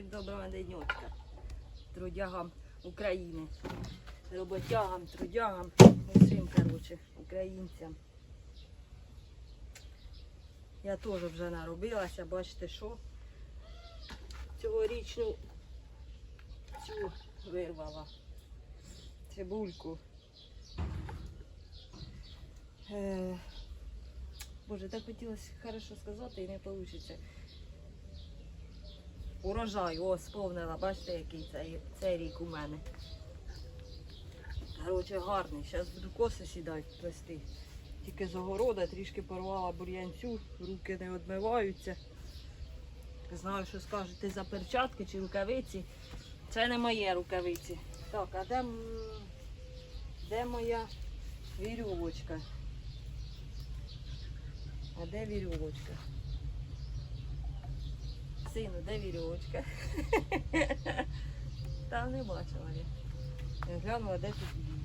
Всіх доброго денечка. Трудягам України. Роботягам, трудягам, усім, коротше, українцям. Я теж вже наробилася, бачите, що цьогорічну цю вирвала. Цибульку. Е, Боже, так хотілося хорошо сказати і не вийде. Урожай, о, сповнила, бачите, який цей, цей рік у мене. Короче, гарний. Зараз буду коси сідати плести. Тільки з огорода трішки порвала бур'янцю, руки не відмиваються. Знаю, що скажете за перчатки чи рукавиці. Це не моє рукавиці. Так, а де, де моя вірьовочка? А де вірьовочка? Сину, де вірьовочка? Там не бачила я. Я глянула, де тут її.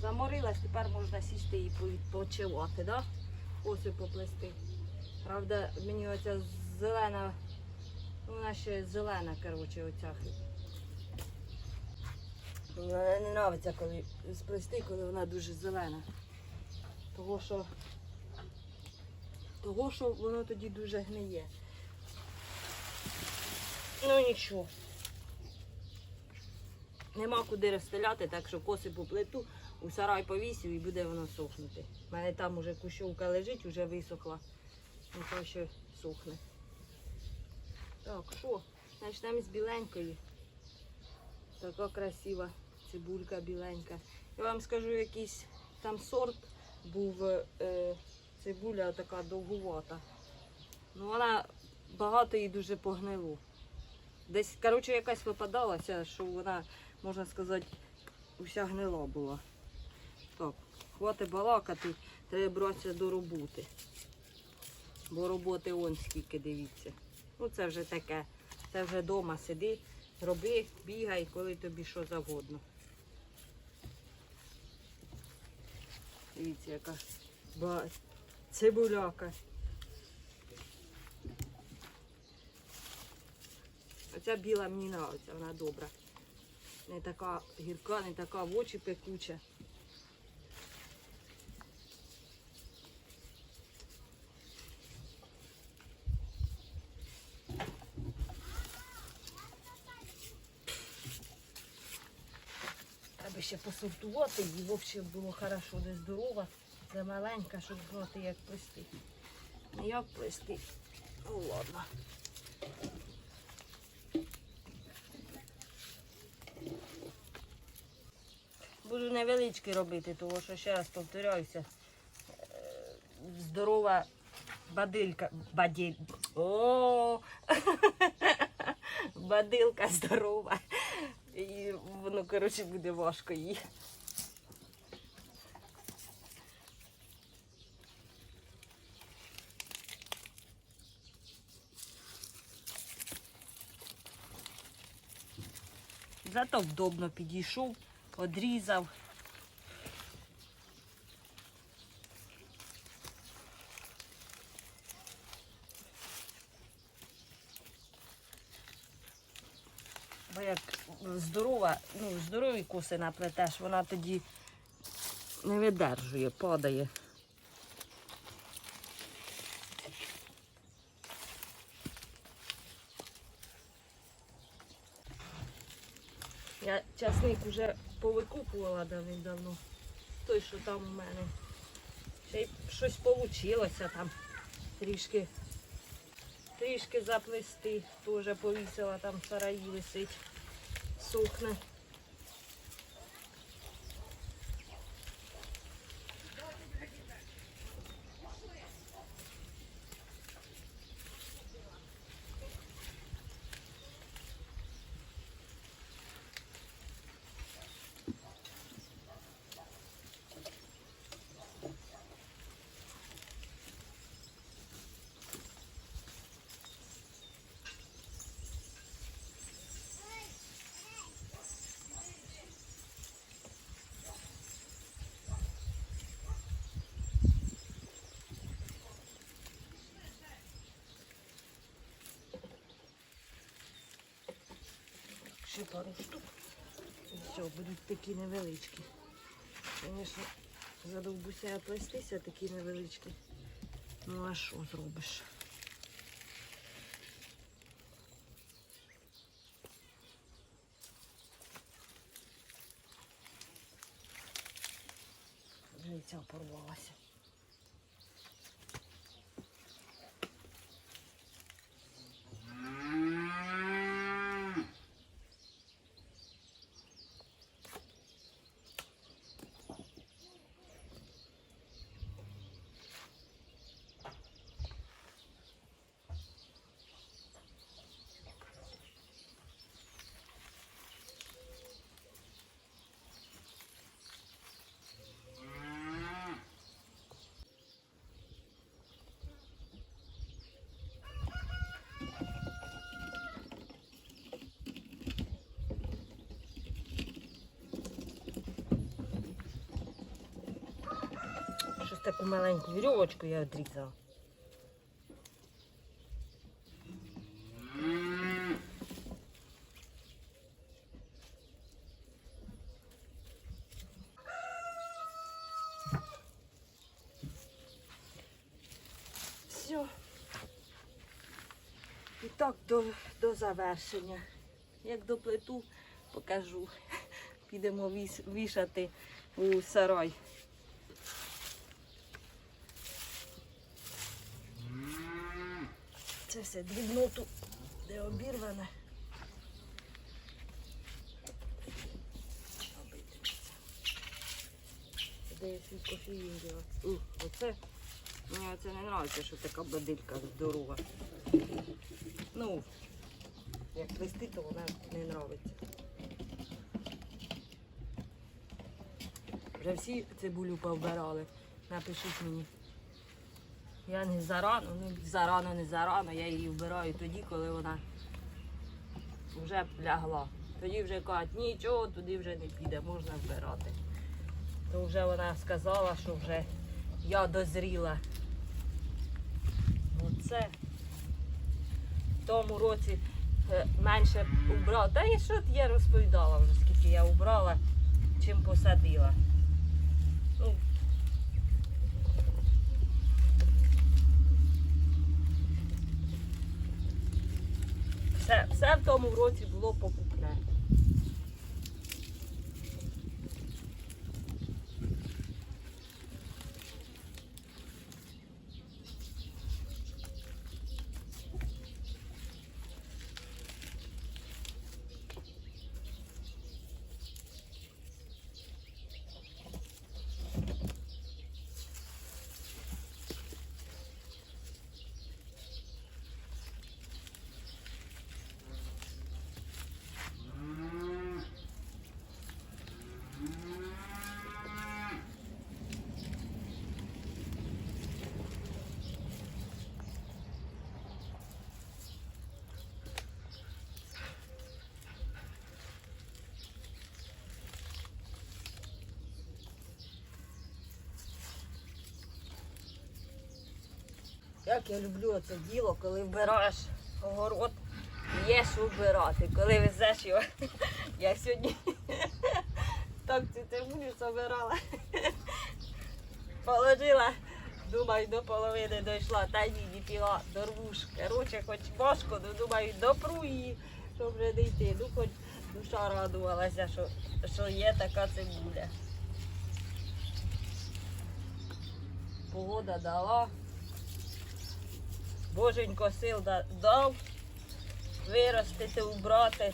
Заморилась, тепер можна сісти і відпочивати, да? Ось поплести. Правда, мені оця зелена, ну, вона ще зелена, коротше, оця. Вона не подобається, коли сплести, коли вона дуже зелена. Того, що, того, що воно тоді дуже гниє. Ну нічого. Нема куди розстеляти, так що коси по плиту, у сарай повісив і буде воно сохнути. У мене там уже кущовка лежить, вже висохла. Нехай ще сохне. Так, що? Почнемо з біленької. Така красива цибулька біленька. Я вам скажу, якийсь там сорт був е, цибуля така довгувата. Ну вона багато їй дуже погнило. Десь, коротше, якась випадалася, що вона, можна сказати, уся гнила була. Так, хватить балакати, треба братися до роботи. Бо роботи он скільки дивіться. Ну це вже таке. Це вже вдома сиди, роби, бігай, коли тобі що завгодно. Дивіться, яка цибуляка. Оця біла мені подобається, вона добра. Не така гірка, не така в очі пекуча. Ще її, взагалі було хорошо, де здорова, де маленька, щоб знати, як плести. Як плести. Ну ладно. Буду невеличкий робити, тому що ще раз повторяюся. е, Здорова бадилька. Бадиль. О! Бадилка здорова. Воно, коротше, буде важко їй. Зато вдобно підійшов, одрізав. Бо як здорова, ну, здорові коси наплетеш, вона тоді не видержує, падає. Я часник вже повикупувала давним-давно. Той, що там у мене. Ще й щось вийшло там трішки. Трішки заплести. Теж повісила, там сараї висить. Сухне. Ще пару штук. І все, будуть такі невеличкі. Звісно, задовбуся я плестися такі невеличкі. Ну а що зробиш? І порвалася. Щось таку маленьку вірьовочку я відрізала. Все. І так до, до завершення. Як до плиту покажу. Підемо вішати у сарай. Це все дрібноту, де обірване. Де я свій кофеїн оце. Мені це не подобається, що така бадилька здорова. Ну, як плести, то вона не подобається. Вже всі цибулю повбирали. Напишіть мені. Я не зарано, ну зарано, не зарано, я її вбираю тоді, коли вона вже лягла. Тоді вже кажуть, нічого, туди вже не піде, можна вбирати. То вже вона сказала, що вже я дозріла. Оце в тому році е, менше убрала. Та і що я розповідала вже, скільки я убрала, чим посадила. Ну, Все, все в тому році було покупне. Як я люблю це діло, коли вбираєш огород, є що вбирати. Коли везеш його, я сьогодні так цю цибулю забирала. Положила, думаю, до половини дійшла, та ні, не піла, дорвуш. Коротше, хоч важко, ну думаю, допру її, щоб вже не йти. Ну, хоч душа радувалася, що, що є така цибуля. Погода дала. Боженько сил дав виростити, убрати,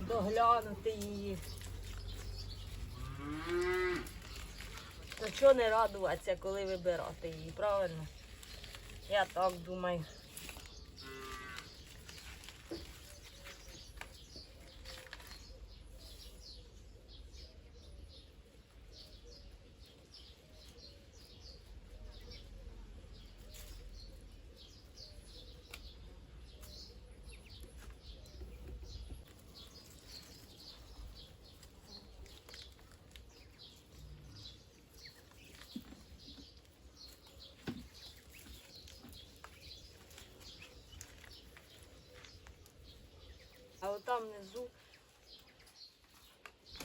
доглянути її. То чого не радуватися, коли вибирати її, правильно? Я так думаю. Там внизу.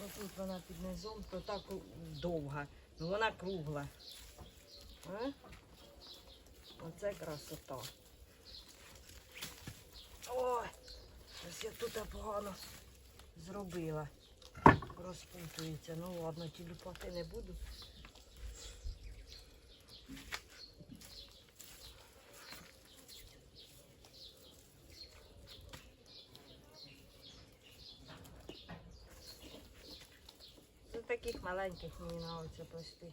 Отут вона під низом, то так довга. Ну вона кругла. А? Оце красота. Ой, щось я тут погано зробила. Розпутується. Ну ладно, ті ліпати не буду. З таких маленьких мені на очі плести.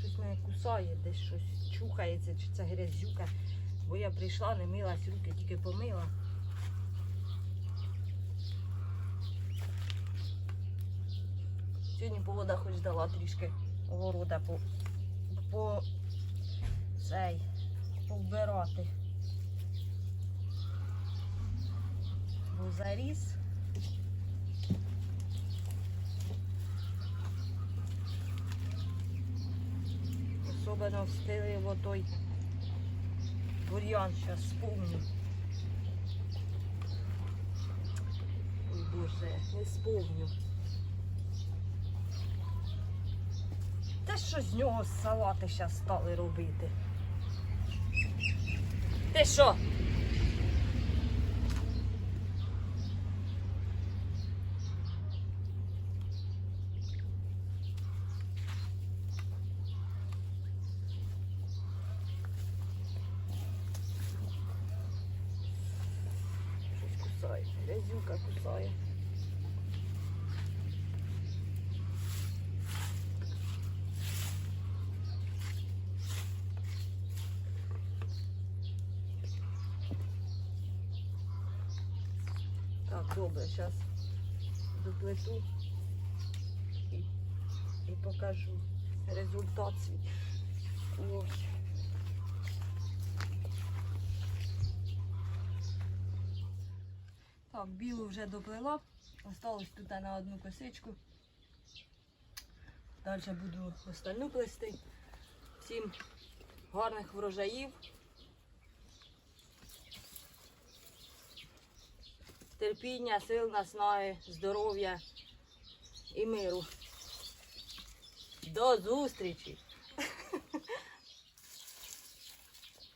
Щось мене десь щось чухається, чи це грязюка. Бо я прийшла, не милась, руки тільки помила. Сьогодні погода хоч дала трішки огорода по, по цей, повбирати. Бо заріс. Особливо встигли той бур'ян, зараз спомню. Ой Боже, не спомню. Те, що з нього салати зараз стали робити? Ти що? Щось кусає, грязюка кусає. Так, добре, зараз доплету і, покажу результат свій. Так, білу вже доплела. Осталось тут на одну косичку. Далі буду остальну плести. Всім гарних врожаїв. Терпіння, сил, наснаги, здоров'я і миру. До зустрічі!